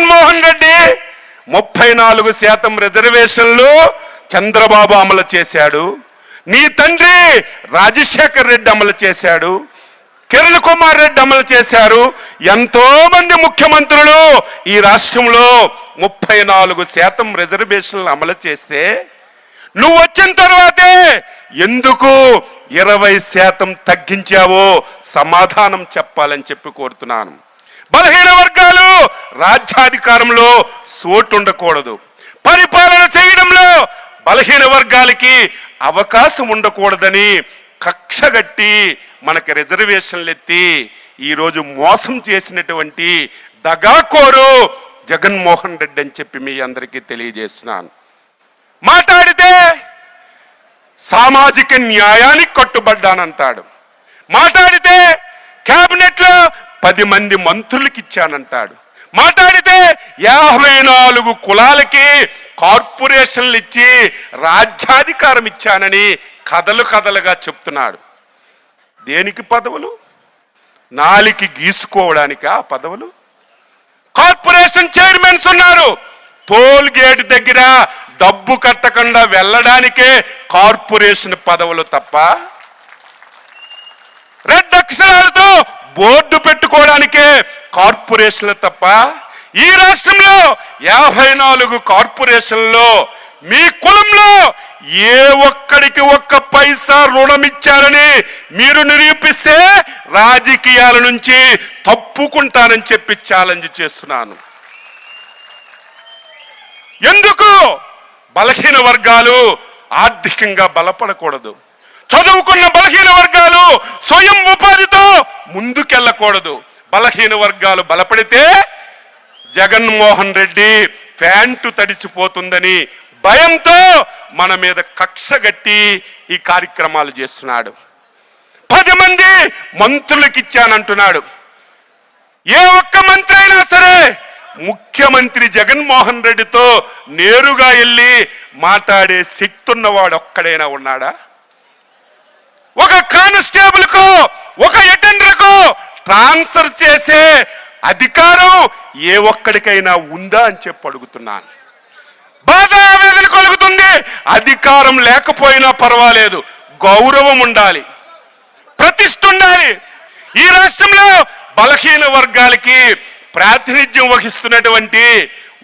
జగన్మోహన్ రెడ్డి ముప్పై నాలుగు శాతం రిజర్వేషన్లు చంద్రబాబు అమలు చేశాడు. నీ తండ్రి రాజశేఖర్ రెడ్డి అమలు చేశాడు. కిరణ్ కుమార్ రెడ్డి అమలు చేశారు. ఎంతో మంది ముఖ్యమంత్రులు ఈ రాష్ట్రంలో ముప్పై నాలుగు శాతం రిజర్వేషన్లు అమలు చేస్తే నువ్వు వచ్చిన తర్వాతే ఎందుకు ఇరవై శాతం తగ్గించావో సమాధానం చెప్పాలని చెప్పి కోరుతున్నాను. బలహీన వర్గాలు రాజ్యాధికారంలో సోటు ఉండకూడదు పరిపాలన చేయడంలో బలహీన వర్గాలకి అవకాశం ఉండకూడదని కక్షగట్టి మనకి రిజర్వేషన్లు ఎత్తి ఈరోజు మోసం చేసినటువంటి దగాకోరు జగన్మోహన్ రెడ్డి అని చెప్పి మీ అందరికీ తెలియజేస్తున్నాను. మాట్లాడితే సామాజిక న్యాయానికి కట్టుబడ్డానంటాడు. మాట్లాడితే క్యాబినెట్లో పది మంది మంత్రులకి ఇచ్చానంటాడు. మాట్లాడితే యాభై నాలుగు కులాలకి కార్పొరేషన్లు ఇచ్చి రాజ్యాధికారం ఇచ్చానని కథలు కథలుగా చెప్తున్నాడు. దేనికి పదవులు? నాలికి గీసుకోవడానికి ఆ పదవులు? కార్పొరేషన్ చైర్మన్స్ ఉన్నారు. టోల్ గేట్ దగ్గర డబ్బు కట్టకుండా వెళ్ళడానికే కార్పొరేషన్ పదవులు తప్ప రెడ్ అక్షరాలతో బోర్డు పెట్టుకోవడానికే కార్పొరేషన్లు తప్ప ఈ రాష్ట్రంలో యాభై నాలుగు కార్పొరేషన్లో మీ కులంలో ఏ ఒక్కడికి ఒక్క పైసా రుణం ఇచ్చారని మీరు నిరూపిస్తే రాజకీయాల నుంచి తప్పుకుంటానని చెప్పి ఛాలెంజ్ చేస్తున్నాను. ఎందుకు? బలహీన వర్గాలు ఆర్థికంగా బలపడకూడదు. చదువుకున్న బలహీన వర్గాలు స్వయం ఉపాధితో ముందుకెళ్ళకూడదు. బలహీన వర్గాలు బలపడితే జగన్మోహన్ రెడ్డి ప్యాంటు తడిసిపోతుందని భయంతో మన మీద కక్షగట్టి ఈ కార్యక్రమాలు చేస్తున్నాడు. పది మంది మంత్రులకు ఇచ్చానంటున్నాడు ఏ ఒక్క మంత్రి అయినా సరే ముఖ్యమంత్రి జగన్మోహన్ రెడ్డితో నేరుగా వెళ్ళి మాట్లాడే శక్తి ఉన్నవాడు ఒక్కడైనా ఉన్నాడా? ఒక కానిస్టేబుల్కు ఒక అటెండర్కు ట్రాన్స్ఫర్ చేసే అధికారం ఏ ఒక్కడికైనా ఉందా అని చెప్పి అడుగుతున్నాను. బాధ ఆవేదన కలుగుతుంది. అధికారం లేకపోయినా పర్వాలేదు. గౌరవం ఉండాలి. ప్రతిష్ట ఉండాలి. ఈ రాష్ట్రంలో బలహీన వర్గాలకి ప్రాతినిధ్యం వహిస్తున్నటువంటి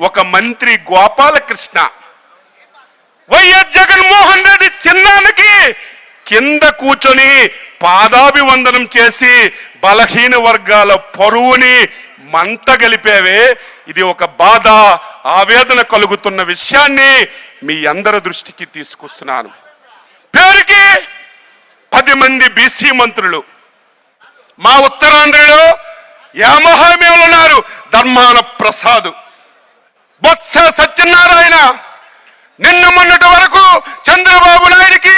ఒక మంత్రి గోపాలకృష్ణ వైఎస్ జగన్మోహన్ రెడ్డి చిన్నానికి కింద కూర్చొని పాదాభివందనం చేసి బలహీన వర్గాల పరువుని మంట గలిపేవే. ఇది ఒక బాధ ఆవేదన కలుగుతున్న విషయాన్ని మీ అందరి దృష్టికి తీసుకొస్తున్నాను. పేరుకి పది మంది బీసీ మంత్రులు. మా ఉత్తరాంధ్రలో యామహామేలు ఉన్నారు ధర్మాన ప్రసాద్. బొత్స సత్యనారాయణ. నిన్న మొన్నటి వరకు చంద్రబాబు నాయుడికి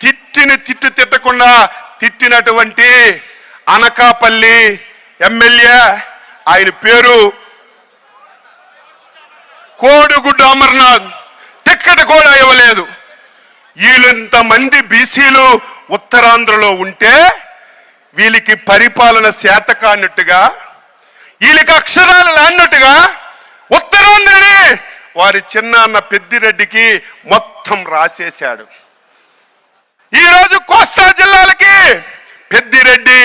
తిట్టిని తిట్టు తిట్టకుండా తిట్టినటువంటి అనకాపల్లి ఎమ్మెల్యే ఆయన పేరు కోడుగుడ్డు అమర్నాథ్. టిక్కెట్ కూడా ఇవ్వలేదు. వీళ్ళంతమంది బీసీలు ఉత్తరాంధ్రలో ఉంటే వీళ్ళకి పరిపాలన శాత కానట్టుగా వీళ్ళకి అక్షరాలు లాన్నట్టుగా ఉత్తరాంధ్రని వారి చిన్నాన్న పెద్దిరెడ్డికి మొత్తం రాసేశాడు. ఈరోజు కోస్తా జిల్లాలకి పెద్దిరెడ్డి.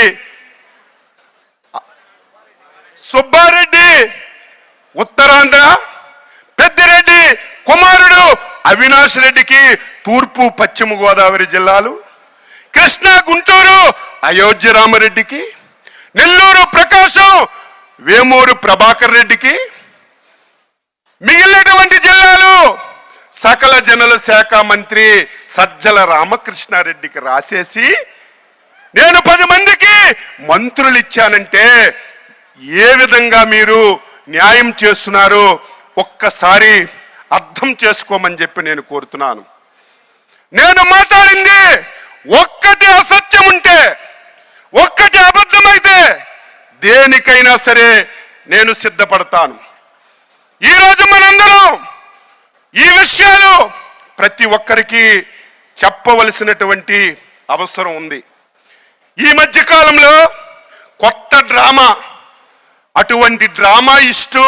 సుబ్బారెడ్డి. ఉత్తరాంధ్ర. పెద్దిరెడ్డి కుమారుడు అవినాష్ రెడ్డికి తూర్పు పశ్చిమ గోదావరి జిల్లాలు. కృష్ణా గుంటూరు అయోధ్య రామరెడ్డికి. నెల్లూరు ప్రకాశం వేమూరు ప్రభాకర్ రెడ్డికి. మిగిలినటువంటి జిల్లాలు సకల జనుల శాఖ మంత్రి సజ్జల రామకృష్ణారెడ్డికి రాసేసి నేను పది మందికి మంత్రులు ఇచ్చానంటే ఏ విధంగా మీరు న్యాయం చేస్తున్నారు ఒక్కసారి అర్థం చేసుకోమని చెప్పి నేను కోరుతున్నాను. నేను మాట్లాడింది ఒక్కటి అసత్యం ఉంటే ఒక్కటి అబద్ధమైతే దేనికైనా సరే నేను సిద్ధపడతాను. ఈరోజు మనందరం ఈ విషయాలు ప్రతి ఒక్కరికి చెప్పవలసినటువంటి అవసరం ఉంది. ఈ మధ్య కాలంలో కొత్త డ్రామా. అటువంటి డ్రామా ఇస్తూ